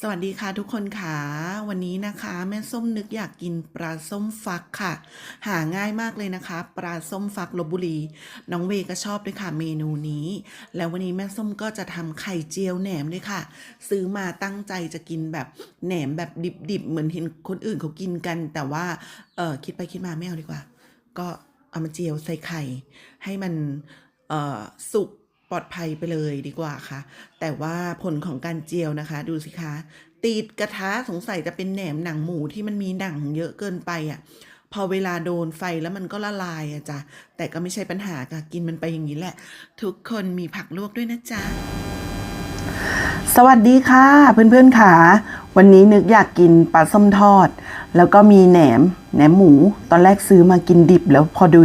สวัสดีค่ะทุกคนค่ะวันนี้นะคะ แม่ส้มนึกอยากกินปลาส้มฟักค่ะ หาง่ายมากเลยนะคะ ปลาส้มฟักลบบุรี น้องเวก็ชอบด้วยค่ะเมนูนี้ แล้ววันนี้แม่ส้มก็จะทำไข่เจียวแหนมด้วยค่ะ ซื้อมาตั้งใจจะกินแบบแหนมแบบดิบๆเหมือนเห็นคนอื่นเขากินกัน แต่ว่าเออคิดไปคิดมาไม่เอาดีกว่า ก็เอามาเจียวใส่ไข่ให้มันเออสุก ปลอดภัยไปเลยดีกว่าค่ะ แต่ว่าผลของการเจียวนะคะ ดูสิคะติดกระทะสงสัยจะเป็นแหนมหนังหมูที่มันมีหนังเยอะเกินไปอะพอเวลาโดนไฟแล้วมันก็ละลายอะจ้ะแต่ก็ไม่ใช่ปัญหาค่ะกินมันไปอย่างนี้แหละ ทุกคนมีผักลวกด้วยนะจ๊ะสวัสดีค่ะเพื่อนๆค่ะ วันนี้นึกอยากกินปลาส้มทอด แล้วก็มีแหนมแหนมหมู ตอนแรกซื้อมากินดิบแล้วพอดู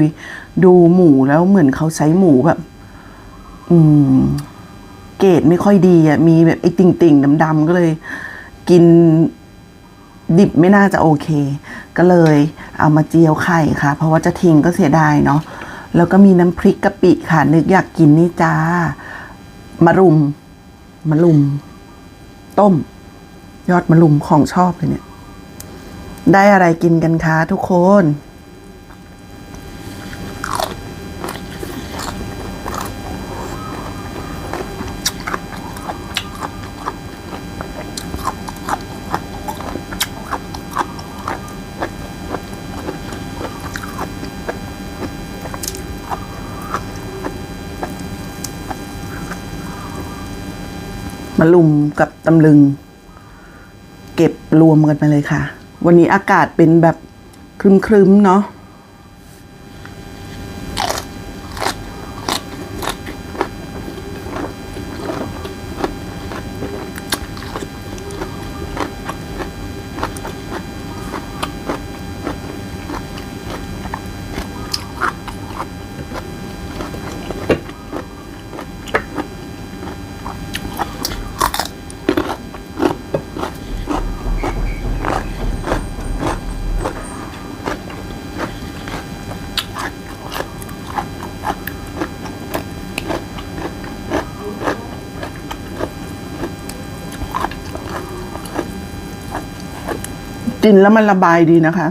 ดูหมูแล้วเหมือนเขาใช้หมูแบบ อืม เกรดไม่ค่อยดีอะ มีแบบไอ้ติ่งติ่งดำๆก็เลย กินดิบไม่น่าจะโอเค ก็เลยเอามาเจียวไข่ค่ะ เพราะว่าจะทิ้งก็เสียดายเนาะแล้วก็มีน้ำพริกกะปิค่ะ นึกอยากกินนี่จ้ามะรุมมะรุม ต้ม ยอดมะรุมของชอบเลยเนี่ย ได้อะไรกินกันคะทุกคน มะลุมกับตำลึง เก็บรวมกันไปเลยค่ะ วันนี้อากาศเป็นแบบครึมๆเนาะ กินแล้วมันระบายดีนะคะ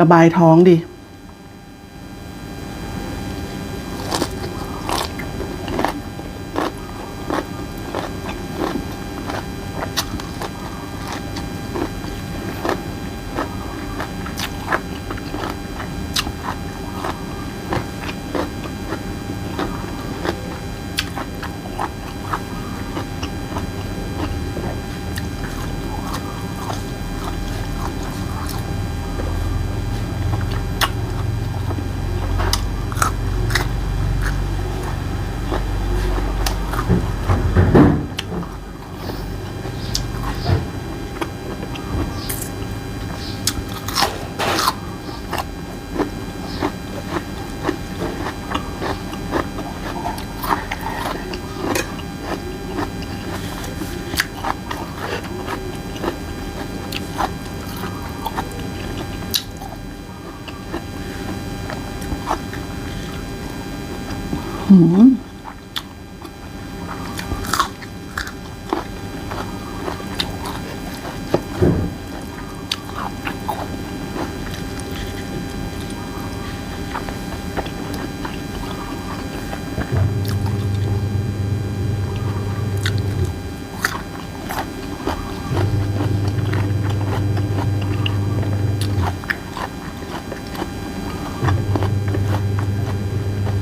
ระบายท้องดี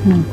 Mm.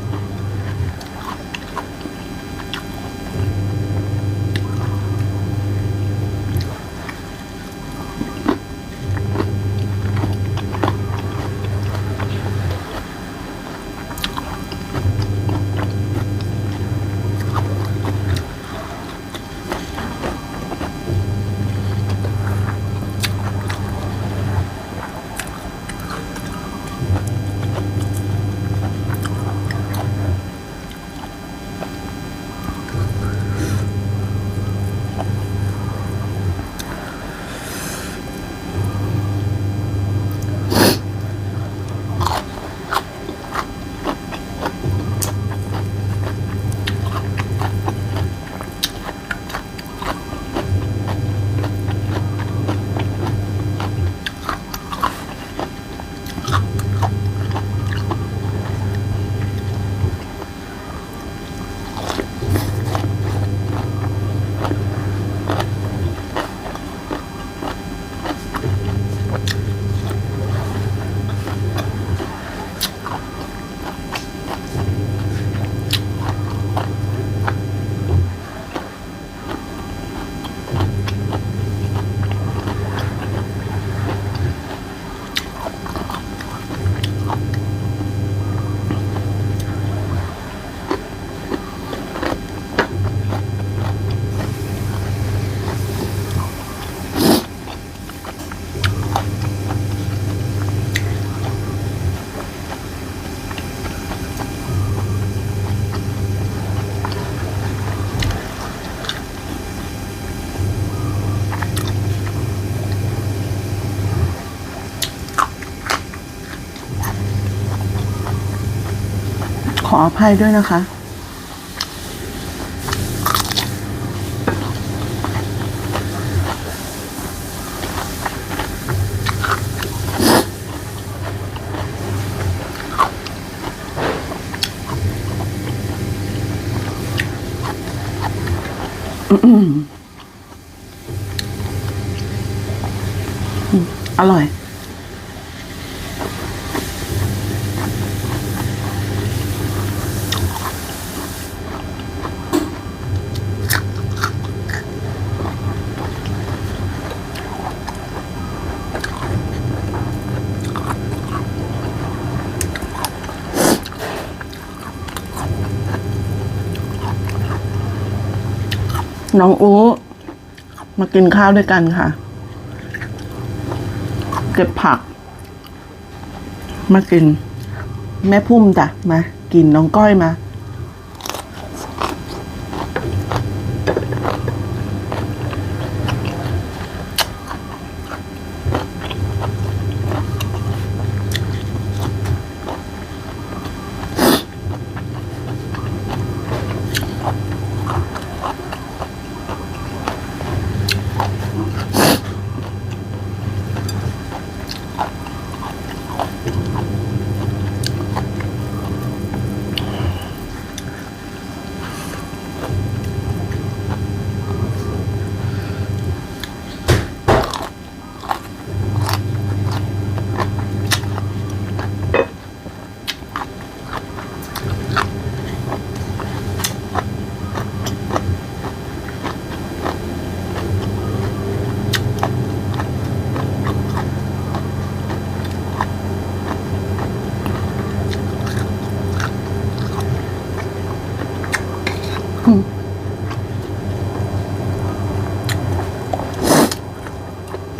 ออภัยด้วยนะคะ อร่อย น้องอูมากินข้าวด้วยกันค่ะ เก็บผัก มากิน แม่พุ่มจ้ะมา กินน้องก้อยมา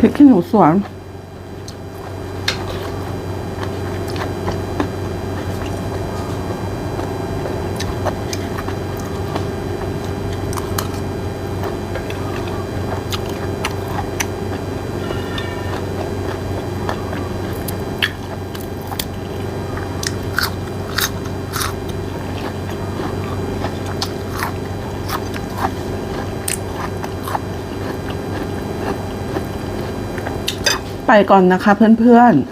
พริกขี้ ไปก่อนนะคะ เพื่อนๆ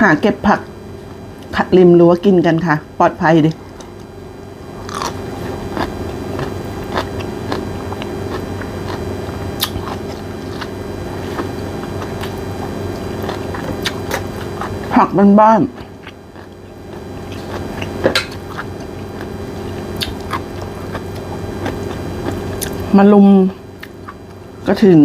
หาเก็บผักขัดริมรั้วกินกันค่ะ ปลอดภัยดิผักบ้านๆ มาลุมกระถิน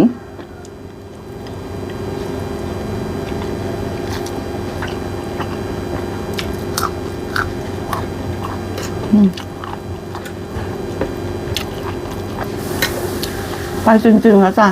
ไปจริงๆแล้วจ้ะ